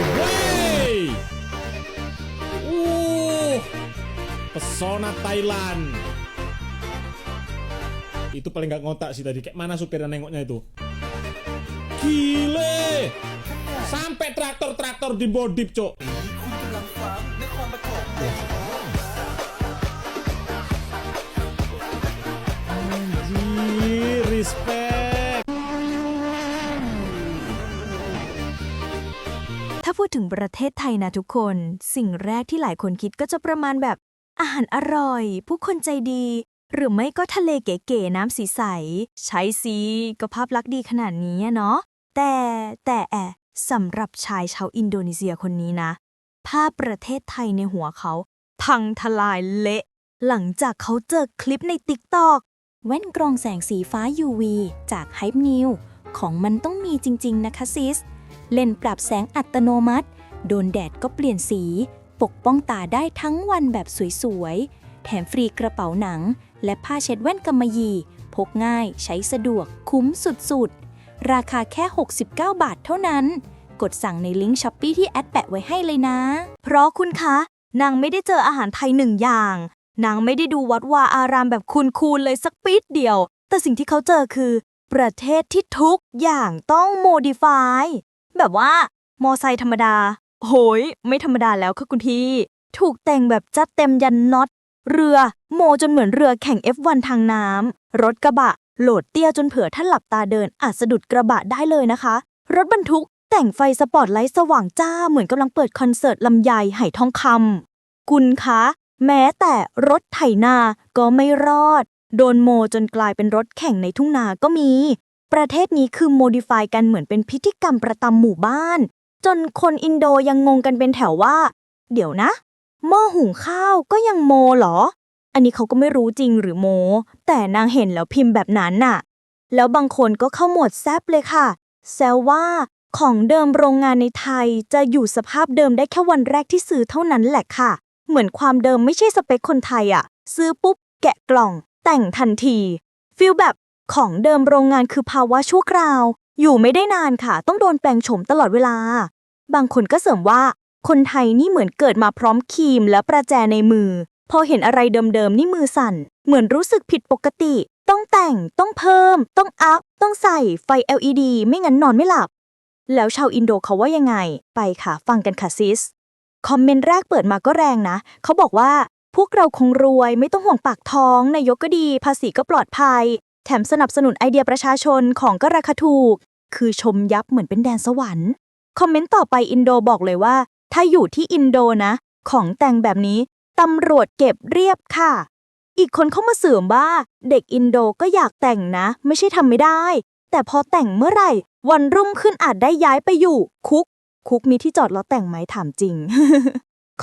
Wey! Uh, pesona Thailand. Itu paling nggak ngotak sih tadi. Kayak mana supirnya nengoknya itu? Gile! Sampai traktor-traktor di bodip, cok. Respect. พูดถึงประเทศไทยนะทุกคน สิ่งแรกที่หลายคนคิดก็จะประมาณแบบ อาหารอร่อย ผู้คนใจดี หรือไม่ก็ทะเลเก๋ๆน้ำสีใส ใช้สีก็ภาพลักษณ์ดีขนาดนี้เนาะแต่แต่แอะสำหรับชายชาวอินโดนีเซียคนนี้นะ ภาพประเทศไทยในหัวเขา พังทลายเละ หลังจากเขาเจอคลิปในติ๊กตอกแว่นกรองแสงสีฟ้า UV จาก Hype New ของมันต้องมีจริง ๆ นะคะซิส เล่นปรับแสงอัตโนมัติ โดนแดดก็เปลี่ยนสี ปกป้องตาได้ทั้งวันแบบสวยๆ แถมฟรีกระเป๋าหนัง และผ้าเช็ดแว่นกำมะหยี่ พกง่ายใช้สะดวกคุ้มสุดๆ ราคาแค่ 69 บาทเท่านั้น กดสั่งในลิงก์ช้อปปีที่แอดแปะไว้ให้เลยนะ เพราะคุณคะ นางไม่ได้เจออาหารไทยหนึ่งอย่าง นางไม่ได้ดูวัดวาอารามแบบคูนๆเลยสักปิดเดียว แต่สิ่งที่เขาเจอคือ ประเทศที่ทุกอย่างต้องโมดิฟาย แบบว่ามอไซค์ธรรมดา โหย ไม่ธรรมดาแล้วค่ะคุณพี่ ถูกแต่งแบบจัดเต็มยันน็อต เรือโมจนเหมือนเรือแข่ง F1 ทางน้ำ รถกระบะ โหลดเตี้ยจนเผื่อถ้าหลับตาเดินอาจสะดุดกระบะได้เลยนะคะ รถบรรทุกแต่งไฟสปอตไลท์สว่างจ้าเหมือนกำลังเปิดคอนเสิร์ตลำไยไหทองคำกุลคะ แม้แต่รถไถนาก็ไม่รอด โดนโมจนกลายเป็นรถแข่งในทุ่งนาก็มี ประเทศนี้คือโมดิฟายกันเหมือนเป็นพิธีกรรมประจำหมู่บ้าน จนคนอินโดยังงงกันเป็นแถวว่า เดี๋ยวนะ หม้อหุงข้าวก็ยังโมเหรอ อันนี้เขาก็ไม่รู้จริงหรือโม แต่นางเห็นแล้วพิมพ์แบบนั้นน่ะ แล้วบางคนก็เข้าหมดแซบเลยค่ะ แซวว่าของเดิมโรงงานในไทยจะอยู่สภาพเดิมได้แค่วันแรกที่ซื้อเท่านั้นแหละค่ะ เหมือนความเดิมไม่ใช่สเปคคนไทยอะซื้อปุ๊บ แกะกล่อง แต่งทันทีฟีลแบบ ของเดิมโรงงานคือภาวะชั่วคราว อยู่ไม่ได้นานค่ะ ต้องโดนแปลงโฉมตลอดเวลา บางคนก็เสริมว่า คนไทยนี่เหมือนเกิดมาพร้อมครีมและประแจในมือ พอเห็นอะไรเดิมๆนี่มือสั่น เหมือนรู้สึกผิดปกติ ต้องแต่ง ต้องเพิ่ม ต้องอัพ ต้องใส่ไฟ LED ไม่งั้นนอนไม่หลับ แล้วชาวอินโดเขาว่ายังไง ไปค่ะ ฟังกันค่ะซิส คอมเมนต์แรกเปิดมาก็แรงนะ เขาบอกว่าพวกเราคงรวยไม่ต้องห่วงปากท้องนายกก็ดี ภาษีก็ปลอดภัย แถมสนับสนุนไอเดียประชาชนของก็ราคาถูก คือชมยับเหมือนเป็นแดนสวรรค์ คอมเมนต์ต่อไปอินโดบอกเลยว่า ถ้าอยู่ที่อินโดนะ ของแต่งแบบนี้ตำรวจเก็บเรียบค่ะ อีกคนเข้ามาเสริมว่า เด็กอินโดก็อยากแต่งนะ ไม่ใช่ทำไม่ได้ แต่พอแต่งเมื่อไหร่ วันรุ่งขึ้นอาจได้ย้ายไปอยู่ คุก คุกมีที่จอดแล้วแต่งไหมถามจริง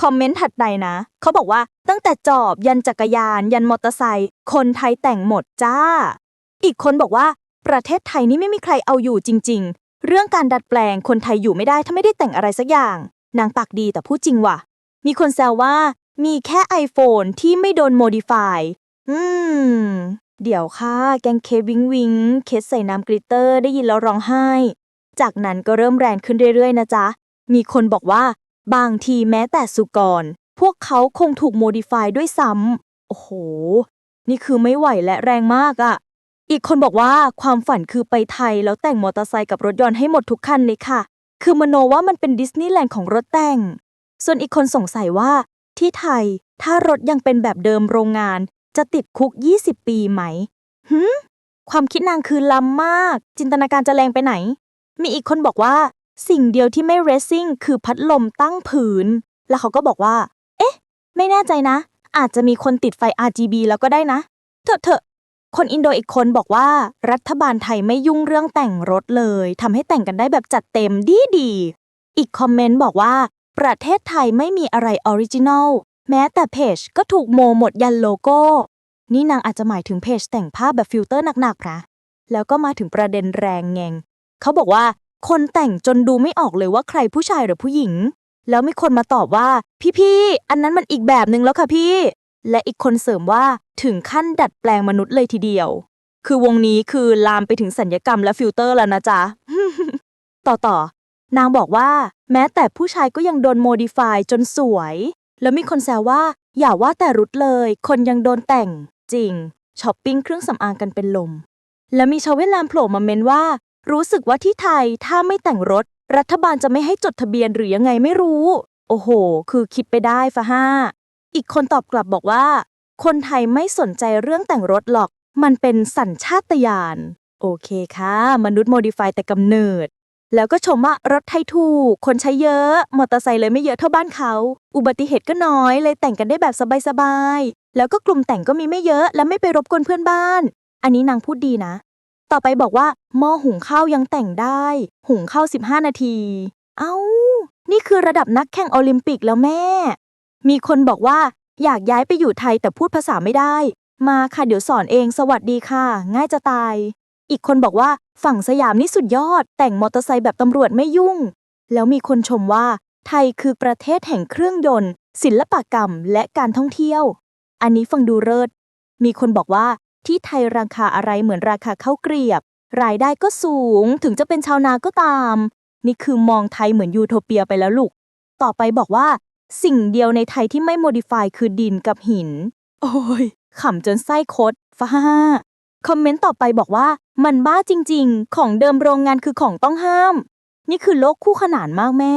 คอมเมนต์ถัดไปนะ เขาบอกว่าตั้งแต่จอบยันจักรยาน ยันมอเตอร์ไซค์คนไทยแต่งหมดจ้า อีกคนบอกว่า ประเทศไทยนี่ไม่มีใครเอาอยู่จริง ๆ เรื่องการดัดแปลงคนไทยอยู่ไม่ได้ถ้าไม่ได้แต่งอะไรสักอย่าง นางปากดีแต่พูดจริงว่ะ มีคนแซวว่า มีแค่ iPhone ที่ไม่โดนโมดิฟายอืม เดี๋ยวค่ะ แกงเควิงวิง เคสใส่น้ำกลิตเตอร์ได้ยินแล้วร้องไห้ จากนั้นก็เริ่มแรงขึ้นเรื่อยๆ นะจ๊ะ มีคนบอกว่า บางทีแม้แต่สุกร พวกเขาคงถูกโมดิฟายด้วยซ้ำโอ้โห นี่คือไม่ไหวและแรงมากอะ่ะ อีกคนบอกว่าความฝันคือไปไทยแล้วแต่งมอเตอร์ไซค์กับรถยนต์ให้หมดทุกคันเลยค่ะ คือมโนว่ามันเป็นดิสนีย์แลนด์ของรถแต่ง ส่วนอีกคนสงสัยว่า ที่ไทยถ้ารถยังเป็นแบบเดิมโรงงาน จะติดคุก 20 ปีไหมหืมความคิดนางคือล้ำมาก จินตนาการจะแรงไปไหน มีอีกคนบอกว่า สิ่งเดียวที่ไม่เรซซิ่งคือพัดลมตั้งผืน แล้วเขาก็บอกว่า เอ๊ะ ไม่แน่ใจนะ อาจจะมีคนติดไฟ RGB แล้วก็ได้นะ เถอะเถอะ คนอินโดอีกคนบอกว่ารัฐบาลไทยไม่ยุ่งเรื่องแต่งรถเลยทำให้แต่งกันได้แบบจัดเต็มดีดีอีกคอมเมนต์บอกว่า ประเทศไทยไม่มีอะไรออริจินอลแม้แต่เพจก็ถูกโมหมดยันโลโก้ นี่นางอาจจะหมายถึงเพจแต่งภาพแบบฟิลเตอร์หนักๆนะแล้วก็มาถึงประเด็นแรงแงงเขาบอกว่า คนแต่งจนดูไม่ออกเลยว่าใครผู้ชายหรือผู้หญิง แล้วมีคนมาตอบว่า พี่ๆ อันนั้นมันอีกแบบหนึ่งแล้วค่ะพี่ และอีกคนเสริมว่าถึงขั้นดัดแปลงมนุษย์เลยทีเดียว คือวงนี้คือลามไปถึงสัญญกรรมและฟิลเตอร์แล้วนะจ๊ะ ต่อต่อนางบอกว่า แม้แต่ผู้ชายก็ยังโดนโมดิฟายจนสวย แล้วมีคนแซวว่า อย่าว่าแต่รุดเลย คนยังโดนแต่ง จริงช้อปปิ้งเครื่องสำอางกันเป็นลม และมีชาวเวียดนามโผล่มาเมนว่า รู้สึกว่าที่ไทยถ้าไม่แต่งรถ รัฐบาลจะไม่ให้จดทะเบียนหรือยังไงไม่รู้ โอ้โห คือคิดไปได้ฟะห้า อีกคนตอบกลับบอกว่า คนไทยไม่สนใจเรื่องแต่งรถหรอก มันเป็นสัญชาตญาณ โอเคค่ะ มนุษย์โมดิฟายแต่กำเนิด แล้วก็ชมว่ารถไทยถูก คนใช้เยอะ มอเตอร์ไซค์เลยไม่เยอะเท่าบ้านเขา อุบัติเหตุก็น้อยเลยแต่งกันได้แบบสบายๆ แล้วก็กลุ่มแต่งก็มีไม่เยอะ และไม่ไปรบกวนเพื่อนบ้าน อันนี้นางพูดดีนะ ต่อไปบอกว่าหม้อหุงข้าวยังแต่งได้ หุงข้าว15 นาที เอ้า นี่คือระดับนักแข่งโอลิมปิกแล้วแม่ มีคนบอกว่าอยากย้ายไปอยู่ไทยแต่พูดภาษาไม่ได้ มาค่ะเดี๋ยวสอนเองสวัสดีค่ะ ง่ายจะตาย อีกคนบอกว่าฝั่งสยามนี่สุดยอด แต่งมอเตอร์ไซค์แบบตำรวจไม่ยุ่ง แล้วมีคนชมว่า ไทยคือประเทศแห่งเครื่องยนต์ ศิลปกรรมและการท่องเที่ยว อันนี้ฟังดูเลิศมีคนบอกว่าที่ไทยราคาอะไรเหมือนราคาข้าวเกรียบ รายได้ก็สูงถึงจะเป็นชาวนาก็ตาม นี่คือมองไทยเหมือนยูโทเปียไปแล้วลูก ต่อไปบอกว่า สิ่งเดียวในไทยที่ไม่โมดิฟายคือดินกับหิน โอ้ยขำจนไส้คดฟ้าคอมเมนต์ต่อไปบอกว่า มันบ้าจริง ๆ ของเดิมโรงงานคือของต้องห้าม นี่คือโลกคู่ขนานมากแม่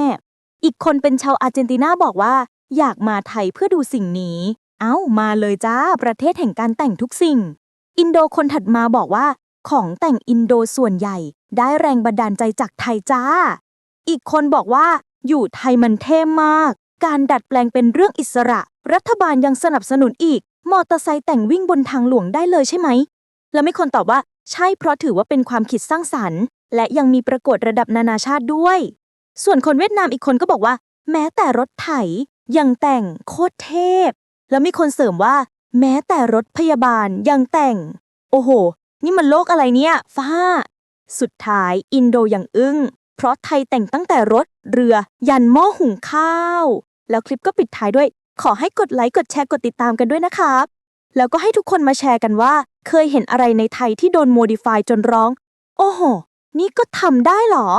อีกคนเป็นชาวอาร์เจนตินาบอกว่า อยากมาไทยเพื่อดูสิ่งนี้ เอ้ามาเลยจ้า ประเทศแห่งการแต่งทุกสิ่ง อินโดคนถัดมาบอกว่า ของแต่งอินโดส่วนใหญ่ ได้แรงบันดาลใจจากไทยจ้า อีกคนบอกว่า อยู่ไทยมันเท่มาก การดัดแปลงเป็นเรื่องอิสระ รัฐบาลยังสนับสนุนอีก มอเตอร์ไซค์แต่งวิ่งบนทางหลวงได้เลยใช่ไหม แล้วมีคนตอบว่า ใช่เพราะถือว่าเป็นความคิดสร้างสรรค์ และยังมีประกวดระดับนานาชาติด้วย ส่วนคนเวียดนามอีกคนก็บอกว่า แม้แต่รถไถยังแต่งโคตรเทพ แล้วมีคนเสริมว่า แม้แต่รถพยาบาลยังแต่ง โอ้โห นี่มันโลกอะไรเนี่ย ฟ้า สุดท้ายอินโดยังอึ้ง เพราะไทยแต่งตั้งแต่รถเรือยันหม้อหุงข้าว แล้วคลิปก็ปิดท้ายด้วย ขอให้กดไลค์กดแชร์กดติดตามกันด้วยนะครับ แล้วก็ให้ทุกคนมาแชร์กันว่า เคยเห็นอะไรในไทยที่โดนโมดิฟายจนร้อง โอ้โห นี่ก็ทำได้เหรอ